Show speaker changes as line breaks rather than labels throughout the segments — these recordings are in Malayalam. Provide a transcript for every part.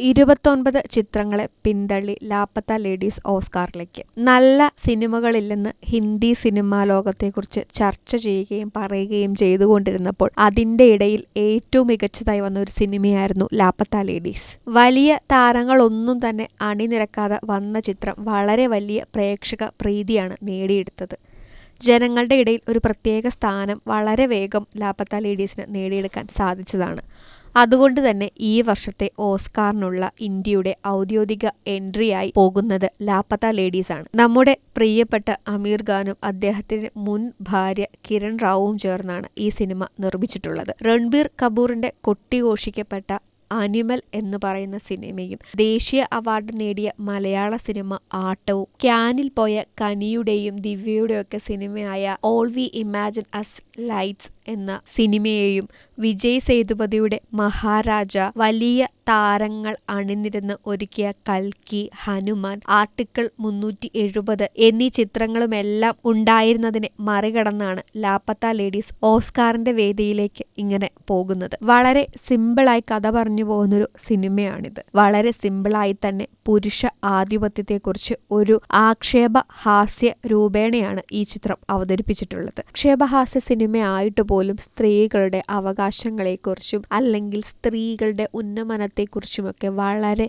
ഇരുപത്തൊൻപത് ചിത്രങ്ങളെ പിന്തള്ളി ലാപ്പത്ത ലേഡീസ് ഓസ്കാറിലേക്ക്. നല്ല സിനിമകളില്ലെന്ന് ഹിന്ദി സിനിമാ ലോകത്തെക്കുറിച്ച് ചർച്ച ചെയ്യുകയും പറയുകയും ചെയ്തുകൊണ്ടിരുന്നപ്പോൾ അതിന്റെ ഇടയിൽ ഏറ്റവും മികച്ചതായി വന്ന ഒരു സിനിമയായിരുന്നു ലാപ്പത്ത ലേഡീസ്. വലിയ താരങ്ങളൊന്നും തന്നെ അണിനിരക്കാതെ വന്ന ചിത്രം വളരെ വലിയ പ്രേക്ഷക പ്രീതിയാണ് നേടിയെടുത്തത്. ജനങ്ങളുടെ ഇടയിൽ ഒരു പ്രത്യേക സ്ഥാനം വളരെ വേഗം ലാപ്പത്ത ലേഡീസിന് നേടിയെടുക്കാൻ സാധിച്ചതാണ്. അതുകൊണ്ട് തന്നെ ഈ വർഷത്തെ ഓസ്കാറിനുള്ള ഇന്ത്യയുടെ ഔദ്യോഗിക എൻട്രിയായി പോകുന്നത് ലാപ്പത്ത ലേഡീസ് ആണ് നമ്മുടെ പ്രിയപ്പെട്ട അമീർ ഖാനും അദ്ദേഹത്തിന്റെ മുൻ ഭാര്യ കിരൺ റാവുവും ചേർന്നാണ് ഈ സിനിമ നിർമ്മിച്ചിട്ടുള്ളത്. രൺബീർ കപൂറിന്റെ കൊട്ടിഘോഷിക്കപ്പെട്ട അനിമൽ എന്ന് പറയുന്ന സിനിമയും ദേശീയ അവാർഡ് നേടിയ മലയാള സിനിമ ആട്ടവും ക്യാനിൽ പോയ കനിയുടെയും ദിവ്യയുടെയും ഒക്കെ സിനിമയായ all we imagine as lights എന്ന സിനിമയെയും വിജയ് സേതുപതിയുടെ മഹാരാജ വലിയ താരങ്ങൾ അണിനിരന്ന് ഒരുക്കിയ കൽക്കി ഹനുമാൻ ആർട്ടിക്കിൾ മുന്നൂറ്റി എഴുപത് എന്നീ ചിത്രങ്ങളുമെല്ലാം ഉണ്ടായിരുന്നതിനെ മറികടന്നാണ് ലാപ്പത്ത ലേഡീസ് ഓസ്കാറിന്റെ വേദിയിലേക്ക് ഇങ്ങനെ പോകുന്നത്. വളരെ സിമ്പിളായി കഥ പറഞ്ഞു പോകുന്നൊരു സിനിമയാണിത്. വളരെ സിമ്പിളായി തന്നെ പുരുഷ ആധിപത്യത്തെക്കുറിച്ച് ഒരു ആക്ഷേപ ഹാസ്യ രൂപേണയാണ് ഈ ചിത്രം അവതരിപ്പിച്ചിട്ടുള്ളത്. ആക്ഷേപഹാസ്യ സിനിമയായിട്ട് പോലും സ്ത്രീകളുടെ അവകാശങ്ങളെക്കുറിച്ചും അല്ലെങ്കിൽ സ്ത്രീകളുടെ ഉന്നമനത്തെക്കുറിച്ചുമൊക്കെ വളരെ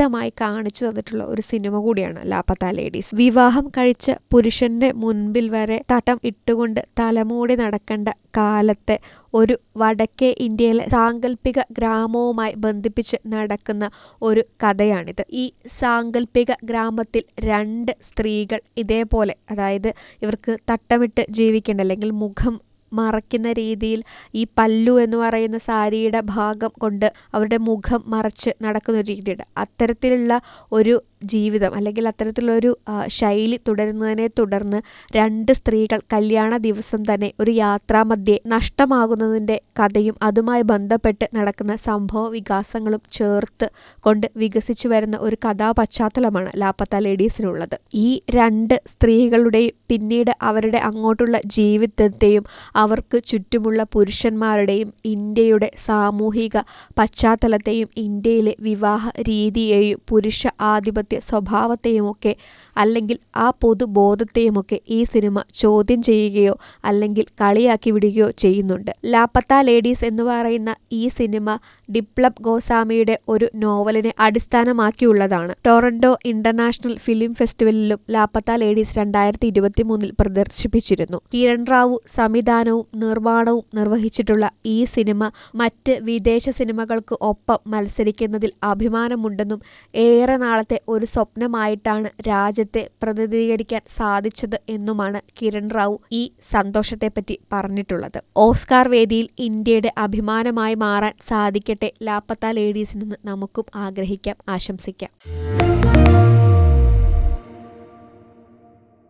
വ്യക്തമായി കാണിച്ചു തന്നിട്ടുള്ള ഒരു സിനിമ കൂടിയാണ് ലാപ്പത്ത ലേഡീസ്. വിവാഹം കഴിച്ച പുരുഷന്റെ മുൻപിൽ വരെ തട്ടം ഇട്ടുകൊണ്ട് തലമൂടി നടക്കേണ്ട കാലത്തെ ഒരു വടക്കേ ഇന്ത്യയിലെ സാങ്കല്പിക ഗ്രാമവുമായി ബന്ധിപ്പിച്ച് നടക്കുന്ന ഒരു കഥയാണിത്. ഈ സാങ്കല്പിക ഗ്രാമത്തിൽ രണ്ട് സ്ത്രീകൾ ഇതേപോലെ അതായത് ഇവർക്ക് തട്ടമിട്ട് ജീവിക്കേണ്ട അല്ലെങ്കിൽ മുഖം മറയ്ക്കുന്ന രീതിയിൽ ഈ പല്ലു എന്ന് പറയുന്ന സാരിയുടെ ഭാഗം കൊണ്ട് അവരുടെ മുഖം മറച്ച് നടക്കുന്ന ഒരു രീതിയുണ്ട്. അത്തരത്തിലുള്ള ഒരു ജീവിതം അല്ലെങ്കിൽ അത്തരത്തിലുള്ള ഒരു ശൈലി തുടരുന്നതിനെ തുടർന്ന് രണ്ട് സ്ത്രീകൾ കല്യാണ ദിവസം തന്നെ ഒരു യാത്രാമധ്യേ നഷ്ടമാകുന്നതിന്റെ കഥയും അതുമായി ബന്ധപ്പെട്ട് നടക്കുന്ന സംഭവ വികാസങ്ങളും ചേർത്ത് കൊണ്ട് വികസിച്ചു വരുന്ന ഒരു കഥാപശ്ചാത്തലമാണ് ലാപ്പത്ത ലേഡീസിനുള്ളത്. ഈ രണ്ട് സ്ത്രീകളുടെയും പിന്നീട് അവരുടെ അങ്ങോട്ടുള്ള ജീവിതത്തെയും അവർക്ക് ചുറ്റുമുള്ള പുരുഷന്മാരുടെയും ഇന്ത്യയുടെ സാമൂഹിക പശ്ചാത്തലത്തെയും ഇന്ത്യയിലെ വിവാഹ രീതിയെയും പുരുഷ ആധിപത്യ സ്വഭാവത്തെയുമൊക്കെ അല്ലെങ്കിൽ ആ പൊതുബോധത്തെയുമൊക്കെ ഈ സിനിമ ചോദ്യം ചെയ്യുകയോ അല്ലെങ്കിൽ കളിയാക്കി വിടുകയോ ചെയ്യുന്നുണ്ട്. ലാപ്പത്ത ലേഡീസ് എന്ന് പറയുന്ന ഈ സിനിമ ഡിപ്ലബ് ഗോസ്വാമിയുടെ ഒരു നോവലിനെ അടിസ്ഥാനമാക്കിയുള്ളതാണ്. ടൊറന്റോ ഇന്റർനാഷണൽ ഫിലിം ഫെസ്റ്റിവലിലും ലാപ്പത്ത ലേഡീസ് രണ്ടായിരത്തി ഇരുപത്തി മൂന്നിൽ പ്രദർശിപ്പിച്ചിരുന്നു. കിരൺ റാവു സംവിധാനവും നിർമ്മാണവും നിർവഹിച്ചിട്ടുള്ള ഈ സിനിമ മറ്റ് വിദേശ സിനിമകൾക്ക് ഒപ്പം മത്സരിക്കുന്നതിൽ അഭിമാനമുണ്ടെന്നും ഏറെ നാളത്തെ ഒരു സ്വപ്നമായിട്ടാണ് രാജ്യത്തെ പ്രതിനിധീകരിക്കാൻ സാധിച്ചത് എന്നുമാണ് കിരൺ റാവു ഈ സന്തോഷത്തെപ്പറ്റി പറഞ്ഞിട്ടുള്ളത്. ഓസ്കാർ വേദിയിൽ ഇന്ത്യയുടെ അഭിമാനമായി മാറാൻ സാധിക്കട്ടെ ലാപ്പത്ത ലേഡീസിനെന്ന് നമുക്കും ആഗ്രഹിക്കാം ആശംസിക്കാം.